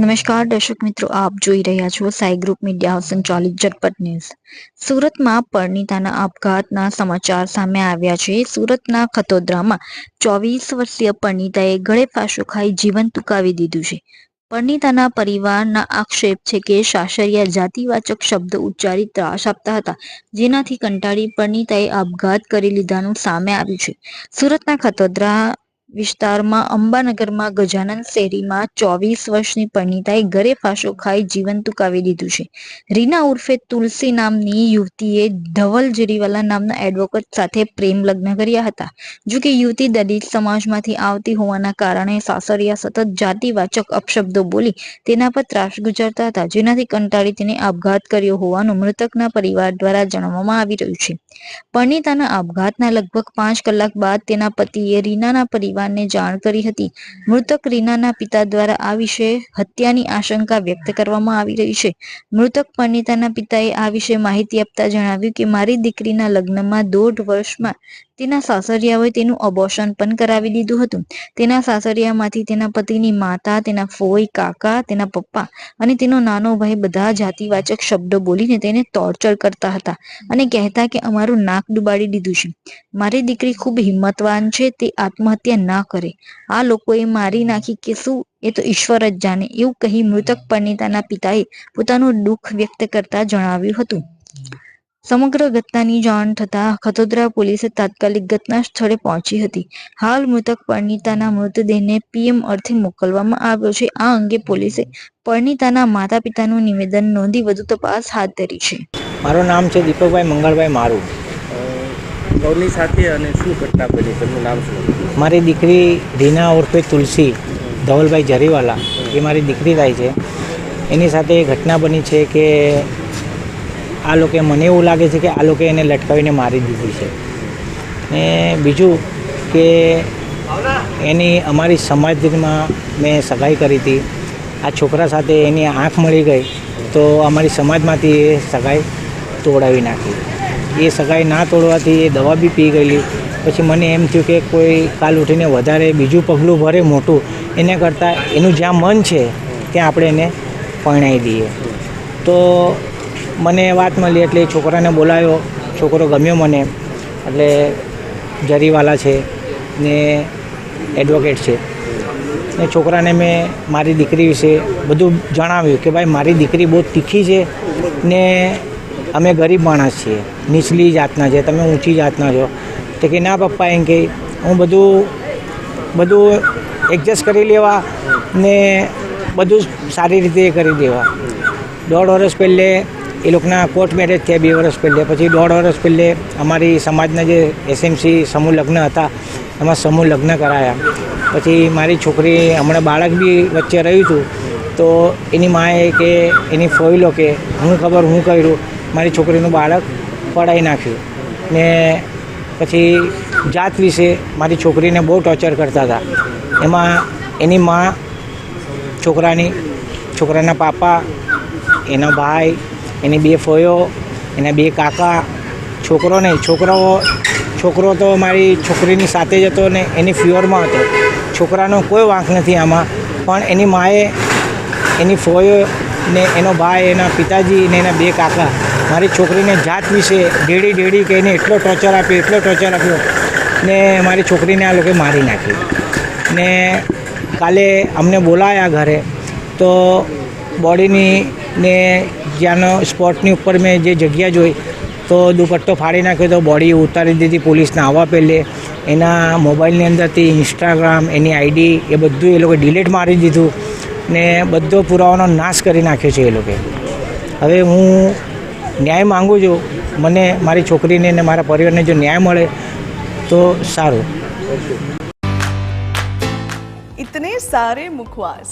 નમસ્કાર, દર્શક મિત્રો, આપ જોઈ રહ્યા છો સાઈ ગ્રુપ મીડિયા હાઉસ સંચાલિત ઝટપટ ન્યૂઝ. સુરતમાં પરણિતાના આપઘાતના સમાચાર સામે આવ્યા છે. સુરતના ખતોદરામાં ચોવીસ વર્ષીય પરણિતાએ ગળે ફાંસો ખાઈ જીવન ટૂંકાવી દીધું છે. પરણિતાના પરિવારના આક્ષેપ છે કે સાસરિયા જાતિવાચક શબ્દ ઉચ્ચારી ત્રાસ આપતા હતા, જેનાથી કંટાળી પરણિતાએ આપઘાત કરી લીધાનું સામે આવ્યું છે. સુરતના ખતોદરા વિસ્તારમાં અંબાનગરમાં ગજાનંદ શેરીમાં ચોવીસ વર્ષની પરણિતાએ ઘરે ફાંસો ખાઈ જીવન ટૂંકાવી દીધું છે. રીના ઉર્ફે તુલસી નામની યુવતીએ ધવલ જરીવાલા નામના એડવોકેટ સાથે પ્રેમ લગ્ન કર્યા હતા. જો કે યુવતી દલિત સમાજમાંથી આવતી હોવાના કારણે સાસરિયા સતત જાતિવાચક અપશબ્દો બોલી તેના પર ત્રાસ ગુજારતા હતા, જેનાથી કંટાળી તેને આપઘાત કર્યો હોવાનું મૃતકના પરિવાર દ્વારા જણાવવામાં આવી રહ્યું છે. પરિણીતાના આપઘાતના લગભગ પાંચ કલાક બાદ તેના પતિએ રીનાના પરિવારને જાણ કરી હતી. મૃતક રીનાના પિતા દ્વારા આ વિશે હત્યાની આશંકા વ્યક્ત કરવામાં આવી રહી છે. મૃતક પરણિતાના પિતાએ આ વિશે માહિતી આપતા જણાવ્યું કે, મારી દીકરીના લગ્નમાં દોઢ વર્ષમાં તેના સાસરિયાઓએ તેનું અબોર્શન પણ કરાવી દીધું હતું. તેના સાસરિયામાંથી તેના પતિની માતા, તેના ફોઈ કાકા, તેના પપ્પા અને તેનો નાનો ભાઈ બધા જાતિવાચક શબ્દો બોલીને તેને ટોર્ચર કરતા હતા અને કહેતા કે અમારું નાક ડુબાડી દીધું છે. મારી દીકરી ખૂબ હિંમતવાન છે, તે આત્મહત્યા ના કરે. આ લોકોએ મારી નાખી કે શું? એ તો ઈશ્વર જ જાણે. એવું કહી મૃતક પરણિતાના પિતાએ પોતાનું દુઃખ વ્યક્ત કરતા જણાવ્યું હતું. સમગ્ર ઘટનાની જાણ થતાં ખતોદરા પોલીસે તાત્કાલિક ઘટના સ્થળે પહોંચી હતી. હાલ મૃતક પરણિતાના મૃતદેહને પીએમ અર્થે મોકલવામાં આવ્યો છે. આ અંગે પોલીસે પરણિતાના માતા પિતાનું નિવેદન નોંધી વધુ તપાસ હાથ ધરી છે. મારું નામ છે દીપકભાઈ મંગળભાઈ મારું. ગૌની સાથે અને શું ઘટના બની? તેમનું નામ શું? મારી દીકરી રીના ઉર્ફે તુલસી ધવલભાઈ જરીવાલા એ મારી દીકરી થાય છે. એની સાથે એ ઘટના બની છે કે આ લોકો મને એવું લાગે છે કે આ લોકો એને લટકાવીને મારી દીધી છે. ને બીજું કે એની અમારી સમાજમાં મેં સગાઈ કરી હતી. આ છોકરા સાથે એની આંખ મળી ગઈ તો અમારી સમાજમાંથી એ સગાઈ તોડાવી નાખી. એ સગાઈ ના તોડવાથી એ દવા બી પી ગયેલી. પછી મને એમ થયું કે કોઈ કાલ ઉઠીને વધારે બીજું પગલું ભરે મોટું, એને કરતાં એનું જ્યાં મન છે ત્યાં આપણે એને પરણાવી દઈએ. તો મને વાત મળી એટલે છોકરાને બોલાવ્યો છોકરો ગમ્યો મને. એટલે જરીવાલા છે ને એડવોકેટ છે. ને છોકરાને મેં મારી દીકરી વિશે બધું જણાવ્યું કે ભાઈ મારી દીકરી બહુ તીખી છે ને અમે ગરીબ માણસ છીએ. નીચલી જાતના છે, તમે ઊંચી જાતના છો. તો કે ના પપ્પા એમ કે, હું બધું બધું એડજસ્ટ કરી લેવા ને બધું સારી રીતે કરી દેવા. દોઢ વર્ષ પહેલે એ લોકોના કોર્ટ મેરેજ થયા બે વર્ષ પહેલે. પછી દોઢ વર્ષ પહેલે અમારી સમાજના જે એસએમસી સમૂહ લગ્ન હતા, એમાં સમૂહ લગ્ન કરાયા. પછી મારી છોકરી હમણાં બાળક બી વચ્ચે રહ્યું હતું તો એની માએ કે, એની ફોઈલો કે, હું ખબર હું કર્યું, મારી છોકરીનું બાળક પડાવી નાખ્યું. ને પછી જાત વિશે મારી છોકરીને બહુ ટોર્ચર કરતા હતા. એમાં એની મા છોકરાની, છોકરાના પાપા, એના ભાઈ એની બે ફોયો, એના બે કાકા, છોકરો નહીં, છોકરાઓ, છોકરો તો મારી છોકરીની સાથે જ હતો ને એની ફ્યોરમાં હતો. છોકરાનો કોઈ વાંક નથી આમાં, પણ એની માએ, એની ફોયો ને એનો ભાઈ, એના પિતાજી ને એના બે કાકા, મારી છોકરીને જાત વિશે ડેડી ડેડી કહીને એટલો ટોર્ચર આપ્યો, એટલો ટોર્ચર આપ્યો ને મારી છોકરીને આ લોકોએ મારી નાખી. ને કાલે અમને બોલાયા ઘરે, તો બોડીની ને જ્યાંનો સ્પોટની ઉપર મેં જે જગ્યા જોઈ તો દુપટ્ટો ફાડી નાખ્યો તો બોડી ઉતારી દીધી પોલીસને આવવા પહેલે એના મોબાઈલની અંદરથી ઇન્સ્ટાગ્રામ એની આઈડી એ બધું એ લોકો ડિલીટ મારી દીધું ને બધો પુરાવાનો નાશ કરી નાખ્યો છે એ લોકોએ હવે હું ન્યાય માગું છું મને મારી છોકરીને ને મારા પરિવારને જો ન્યાય મળે તો સારું इतने सारे मुखवास